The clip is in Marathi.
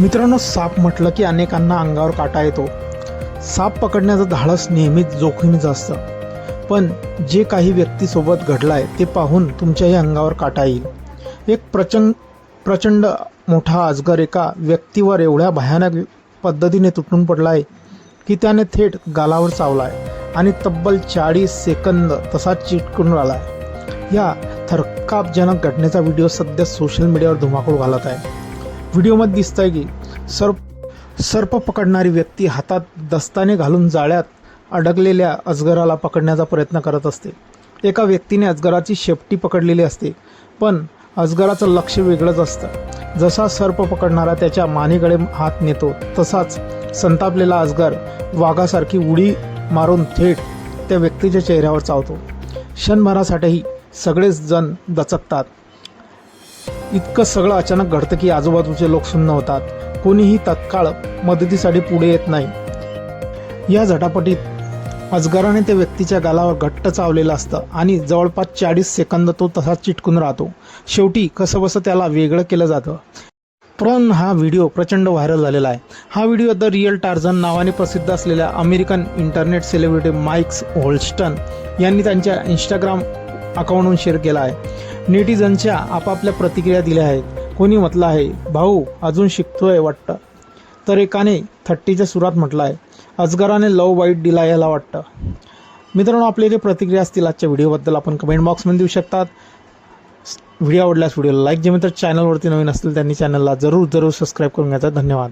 मित्रांनो साप म्हटलं की अनेकांना अंगावर काटा येतो. साप पकडण्याचं धाडस नेहमीच जोखमीचं असतं. पण जे काही व्यक्तीसोबत घडलाय ते पाहून तुमच्याही अंगावर काटा येईल. एक प्रचंड प्रचंड मोठा अजगर एका व्यक्तीवर एवढ्या भयानक पद्धतीने तुटून पडला आहे की त्याने थेट गालावर चावलाय आणि तब्बल चाळीस सेकंद तसाच चिटकून राहिला या थरकापजनक घटनेचा व्हिडिओ सध्या सोशल मीडियावर धुमाकूळ घालत आहे. व्हिडिओमध्ये दिसत आहे की सर्प सर्प पकडणारी व्यक्ती हातात दस्ताने घालून जाळ्यात अडकलेल्या अजगराला पकडण्याचा प्रयत्न करत असते. एका व्यक्तीने अजगराची शेपटी पकडलेली असते पण अजगराचं लक्ष वेगळंच असतं. जसा सर्प पकडणारा त्याच्या मानेकडे हात नेतो तसाच संतापलेला अजगर वाघासारखी उडी मारून थेट त्या व्यक्तीच्या चेहऱ्यावर चावतो. क्षणभरासाठीही सगळेच जण दचकतात. इतकं सगळं अचानक घडतं की आजूबाजूचे लोक सुन्न होतात. कोणीही तत्काळ मदतीसाठी पुढे येत नाही. या झटापटीत अजगराने त्या व्यक्तीच्या गालावर घट्ट चावलेलं असतं आणि जवळपास चाळीस सेकंद तो तसाच चिटकून राहतो. शेवटी कसंबसं त्याला वेगळं केलं जातं. पण हा व्हिडिओ प्रचंड व्हायरल झालेला आहे. हा व्हिडिओ द रिअल टार्झन नावाने प्रसिद्ध असलेल्या American internet celebrity Mikes Holston यांनी त्यांच्या इंस्टाग्राम अकाउंटहून शेअर केला आहे. नेटिझनच्या आपापल्या प्रतिक्रिया दिल्या आहेत. कोणी म्हटलं आहे भाऊ अजून शिकतोय वाटतं. तर एकाने थट्टीच्या सुरात म्हटलं आहे अजगराने लव वाईट दिला याला वाटतं. मित्रांनो आपले जे प्रतिक्रिया असतील आजच्या व्हिडिओबद्दल आपण कमेंट बॉक्समध्ये देऊ शकतात. व्हिडिओ आवडल्यास व्हिडिओला लाईक जे मित्र चॅनलवरती नवीन असतील त्यांनी चॅनलला जरूर जरूर सबस्क्राईब करून घ्यायचा. धन्यवाद.